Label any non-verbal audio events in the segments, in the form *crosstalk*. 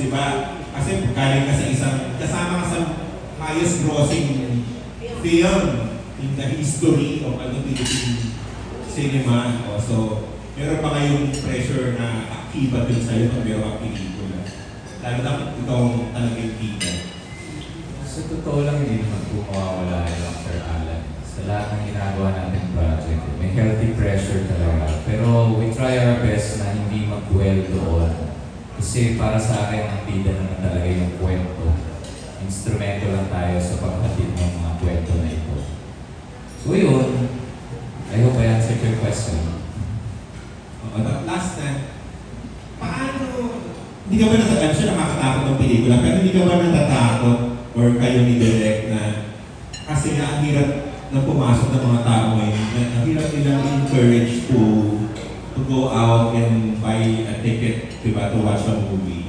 di ba? Kasi galing ka sa isang, kasama ka sa highest grossing film in the history of ano, Philippine cinema. O, so, meron pa ngayong pressure na akibat din sa'yo pag meron kang pelikula. Lalo na kung ikaw ang talagang bida. Sa totoo lang, hindi naman po mawawala yung Sir Alan. Sa lahat ng ginagawa nating project, may healthy pressure talaga. Pero we try our best na hindi mag-dwell doon. Kasi para sa akin, ang bida naman talaga yung kwento. Instrumento lang tayo sa paghatid ng mga kwento na ito. So yun, I hope I answered your question. O, at last na, paano, hindi ka ba natatakot siya nakakatakot ng pelikula, pero hindi ka ba natatakot or kayo ni Direk na kasi nga ang hirap na pumasok ng mga tao ngayon, ang hirap nilang encourage to to go out and buy a ticket diba, to watch a movie.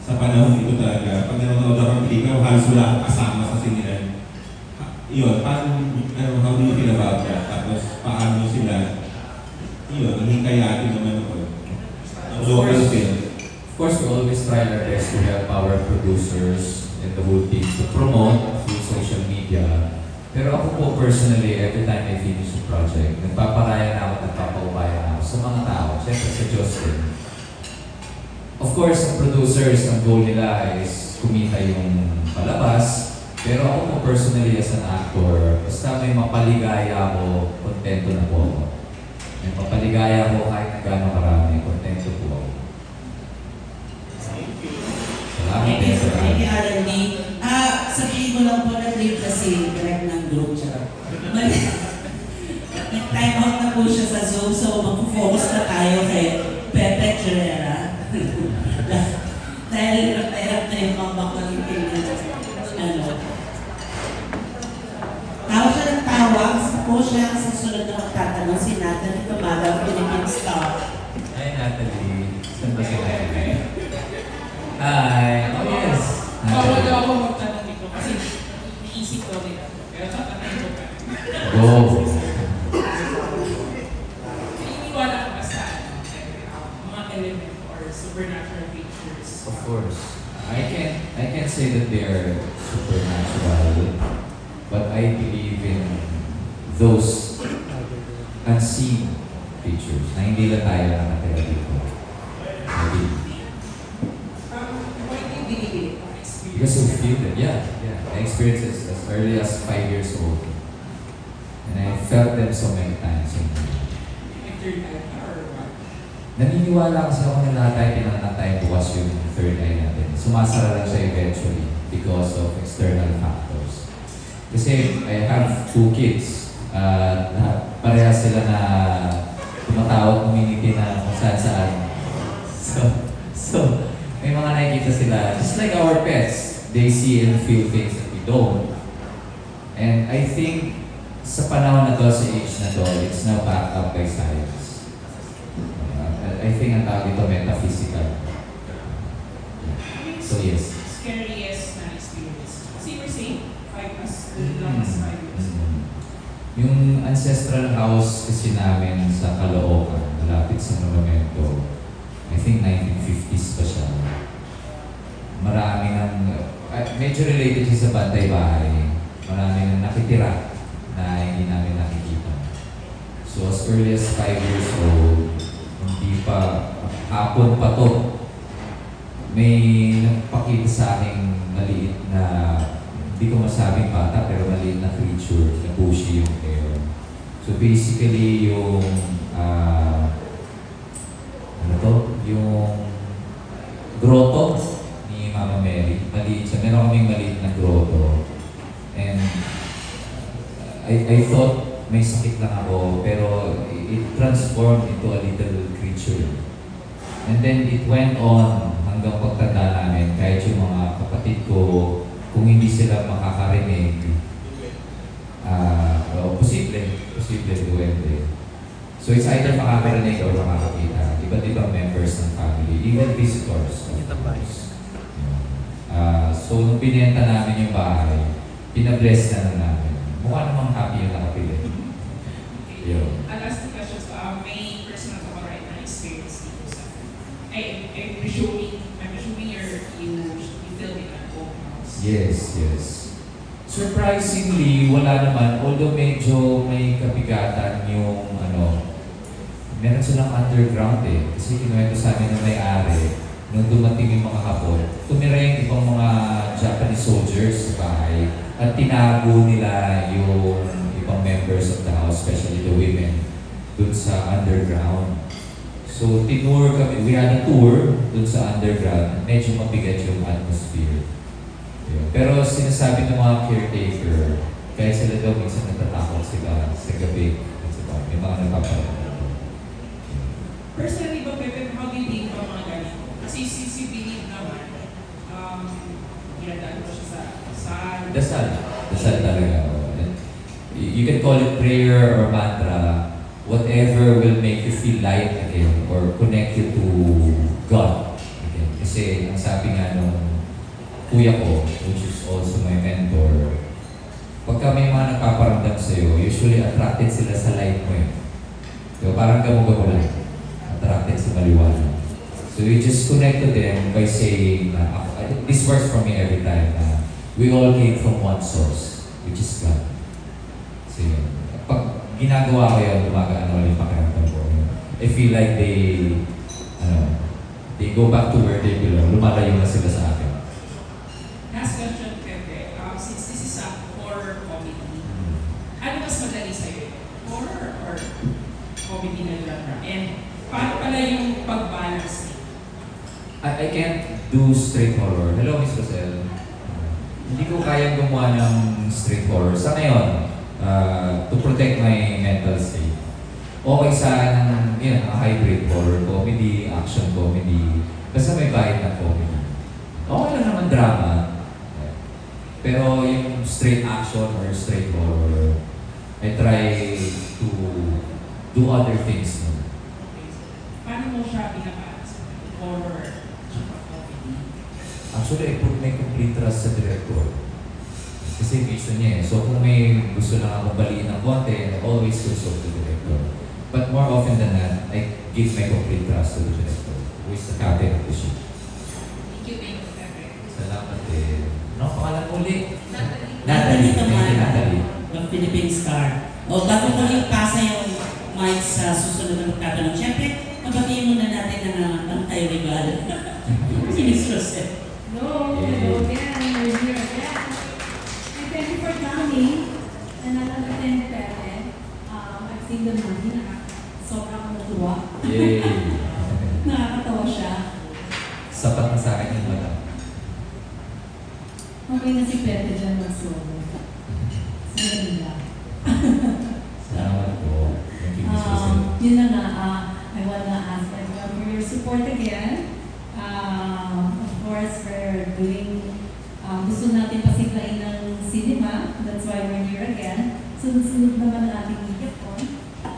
Sa panahon ito talaga, pag nanonood ako ng pelikula, halos wala akong kasama sa sinihan. Yun, paano, ano, how do you feel about that? Tapos, paano sila yun, naging kayatin naman ako. Ang local film. Of course, we always try our best to help our producers and the whole team to promote through social media. Pero ako po personally, every time I finish a project, nagpaparaya na ako, nagpapaubaya Of course, ang producers, ang goal nila is kumita yung palabas. Pero ako po personally as an actor, basta may mapaligaya ako, kontento na po ako. May mapaligaya ako kahit gano'ng karami, kontento po ako. Salamat Thank you, sa thank Hi. Oh, yes. Bawal daw ako magtanong dito kasi iisip ko rin. Pero tatanong ko pa. Go. Naniniwala ka ba sa mga element or supernatural features? Of course. I can I can say that they are supernatural, but I believe in those unseen features na hindi lang tayo nakatira dito. I believe. Um, why do you believe in it? Experience? Because feel it, yeah, yeah. I experienced this as early as five years old. And I felt them so many times. Naniniwala kasi ako na lahat tayo pinanatay bukas yung third eye natin. Sumasara lang siya eventually because of external factors. Kasi I have two kids. Uh, na, pareha sila na tumatawag community na kung saan saan. So, so, may mga nakikita sila, just like our pets, they see and feel things that we don't. And I think sa panahon na to, sa age na to, it's now backed up by science. Uh, I think ang tawag ito metaphysical. So yes. Scariest na experience. Kasi were saying, five as long as five years. Mm. Yung ancestral house kasi namin sa Caloocan, malapit sa monumento, I think 1950s pa siya. Marami ng, uh, medyo related siya sa bantay bahay. Marami nang nakitira na hindi namin nakikita. So as early as 5 years old, hindi pa, hapon pa to, may nagpakita sa akin maliit na, hindi ko masabing bata, pero maliit na creature na bushy yung hair. So basically, yung, ah, ano to? Yung grotto ni Mama Mary. Maliit siya. Meron kaming maliit na grotto. And I, I thought may sakit lang ako, pero it transformed into a little creature. And then it went on hanggang pagtanda namin, kahit yung mga kapatid ko, kung hindi sila makakarinig, ah, uh, posible, posible duwende. So it's either makakarinig or makakakita. Iba't ibang members ng family, even visitors. Of course. Yun. So nung binenta namin yung bahay, pinabless na lang namin. Mukha namang happy yung nakapili. Yun. Uh, last two questions ko. Um, may personal ba right na experience dito sa... I, I'm presuming, I'm presuming you're Yes, yes. Surprisingly, wala naman. Although medyo may kabigatan yung ano, meron silang underground eh. Kasi kinuwento sa amin ng may-ari, nung dumating yung mga hapon, tumira yung ibang mga Japanese soldiers sa bahay at tinago nila yung ibang members of the house, especially the women, dun sa underground. So, tinur kami, we had a tour dun sa underground. Medyo mabigat yung atmosphere. Pero sinasabi ng mga caretaker, kahit sila daw minsan natatakot sila sa gabi. May mga nagpaparamdam. Personally ba, Pepe, how do you think about mga ganito? Kasi si, si Believe naman, um, ginadaan ko siya sa kasal. Dasal. Dasal talaga. You you can call it prayer or mantra, whatever will make you feel light again or connect you to God again. Kasi ang sabi nga nung kuya ko, which is also my mentor, pagka may mga nagpaparamdam sa'yo, usually attracted sila sa light mo eh. Diba? Parang gamo-gamo lang. Attracted sa maliwanag. So you just connect to them by saying, ako- this works for me every time, na we all came from one source, which is God. So yun. Pag ginagawa ko yun, gumagaan ulit yung pakiramdam ko. I feel like they, ano, they go back to where they belong. Lumalayo na sila sa akin. Last question, Pepe. Um, since this is a horror comedy, ano mas madali sa'yo? Horror or comedy na genre? And paano pala yung pag-balance? I, I can't do straight horror. Hello, Miss Rosel. Hindi ko kayang gumawa ng straight horror. Sa ngayon, uh, to protect my mental state. Okay sa ng, yun, a hybrid horror comedy, action comedy, basta may bahid ng comedy. Okay lang naman drama. Pero yung straight action or straight horror, I try to do other things. No? Paano mo siya pinabalance? Horror, tsaka comedy. Actually, I put my complete trust sa director. Kasi vision niya eh. So kung may gusto lang ako baliin ng konti, I always consult the director. But more often than that, I give my complete trust to the director, who is the captain of the ship. Thank you, Pepe. Salamat eh. Ano pangalan mo ulit? Natalie. Natalie. Natalie Natalie. ng Philippine Star. O bago ko yung pasa yung mic sa susunod na magtatanong. Siyempre, mabatiin muna natin ang uh, Bantay Regal. si Miss Rosette. Hello, hello again. We're here again. And thank you for coming. And I understand Pepe. The movie. Nakaka- Sobrang natuwa. Yay! *laughs* Nakakatawa siya. Sapat na sa akin yung mata. Okay na si Pepe dyan mag-solo. Sa Manila. Salamat po. Thank you, Miss Rosel. Um, yun na nga, uh, I wanna ask everyone for your support again. Um, of course, we're doing, um, gusto natin pasiglain ng cinema. That's why we're here again. Sunod-sunod naman ang ating media con.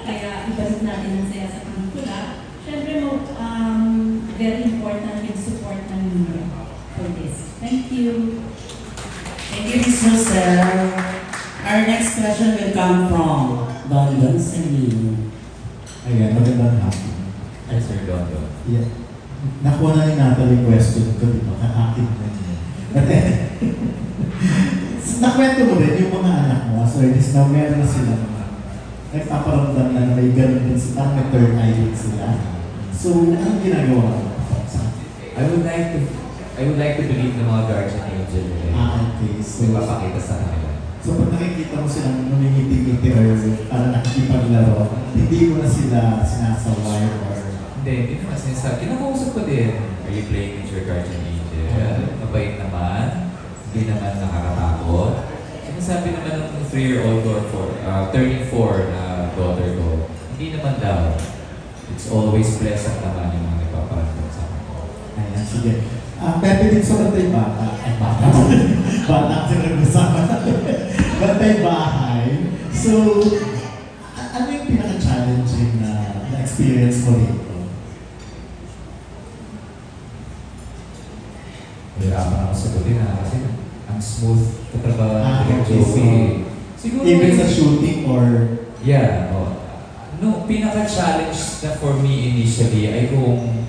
Kaya ibalik natin ang saya sa pelikula. Siyempre, mo, um, very important yung support ng media for this. Thank you. Thank you, Miss Roselle. Our next question will come from London Salino. Ayan, magandang hapon. Hi, Sir Dondo. Yeah. Nakuha na ni Natalie yung question ko, di ba? Kakakin na niya. But then, nakwento mo rin yung mga anak mo, so it is now meron na sila nagpaparamdam na na may ganun din sila, may third eye sila. So, anong ginagawa mo? I would like to I would like to believe na mga guardian angel nila. Ah, okay. So, May papakita sa kanila. so pag nakikita mo silang numingiti-ngiti or parang nakikipaglaro, hindi mo na sila sinasaway or Hindi, hindi naman sinasabi. Kinakausap ko din. Are you playing with your guardian angel? Mabait naman. Hindi naman nakakatakot. Sinasabi naman ng 3-year-old or 4, uh, turning 4 na daughter ko, hindi naman daw. It's always pleasant naman yung mga nagpaparamdam sa akin. Ayan, sige. Ah, Pepe din sa Bantay Bata. Ay, bata. *laughs* bata kasi nag-usapan natin. *laughs* Bantay Bahay. So, ano yung pinaka-challenging na, na experience mo rito? Mahirapan ako sagutin na kasi ang smooth katrabaho Ah, ng okay, Joey. Siguro Even sa shooting or... Yeah, oh. No, pinaka-challenge na for me initially ay kung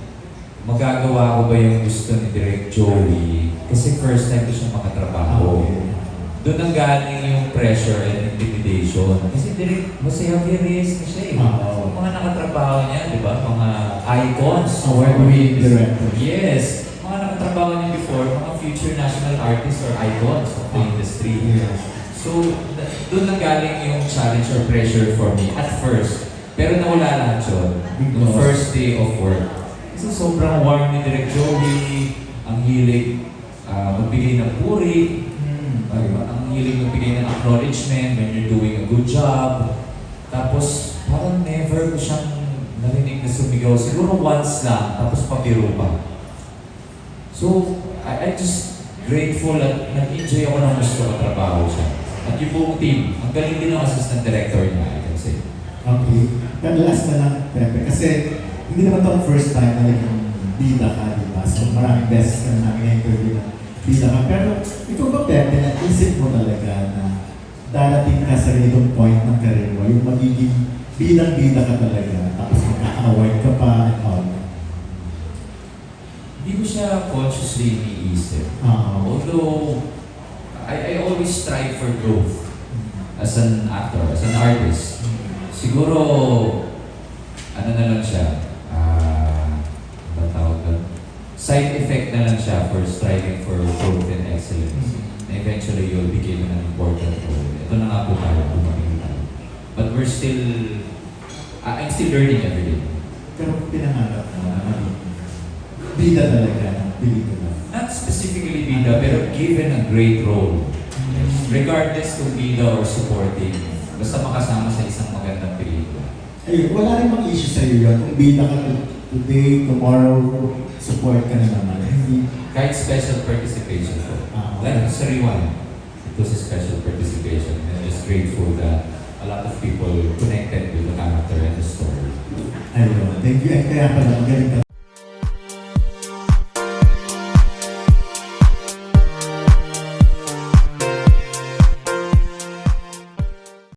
magagawa ko ba yung gusto ni Direk Joey? Kasi first time ko siya makatrabaho. Doon ang galing yung pressure and intimidation. Kasi Direk, masaya various na siya eh. Oo. Mga nakatrabaho niya, di ba? Mga icons. Award-winning director. Yes. Mga nakatrabaho niya before, mga future national artists or icons of the industry. Yes. So, doon na galing yung challenge or pressure for me at first. Pero nawala lahat yun. The first day of work. Kasi sobrang warm ni Direk Joey, ang hilig ah, magbigay ng puri, Hmm. ay, ang hilig magbigay ng acknowledgement when you're doing a good job. Tapos, parang never ko siyang narinig na sumigaw. Siguro once lang, tapos pabiro pa. So, I, I just grateful at nag-enjoy ako ng gusto ko trabaho siya. At yung buong team, ang galing din ng assistant director niya, I can say. Okay. Pero last na lang, Pepe. Kasi hindi naman ito ang first time na naging bida ka, di ba? So maraming beses ka na namin interview na bida ka. Pero ikaw ba, Pepe, naisip mo talaga na darating ka sa ganitong point ng career mo, yung magiging bidang-bida ka talaga, tapos magka-award ka pa and all. Hindi ko siya consciously iniisip. Ah, Although, I, I always strive for growth as an actor, as an artist. Siguro, ano na lang siya, Side effect na lang siya for striving for growth and excellence. Na eventually, you'll be given an important role. Ito na nga po tayo, dumating tayo. But we're still, I- I'm still learning every day. pero pinangarap mo na maging bida talaga ng pelikula. Not specifically bida, pero given a great role. Regardless kung bida or supporting, basta makasama sa isang magandang pelikula. Ayun, wala rin mang issue sa'yo yun. Kung bida ka today, tomorrow, support ka na naman. Hindi, Kahit special participation po. Ah, Like sa Rewind, it was a special participation. And I'm just grateful that a lot of people connected with the character and the story. ayun. Thank you. At kaya pala, magaling ka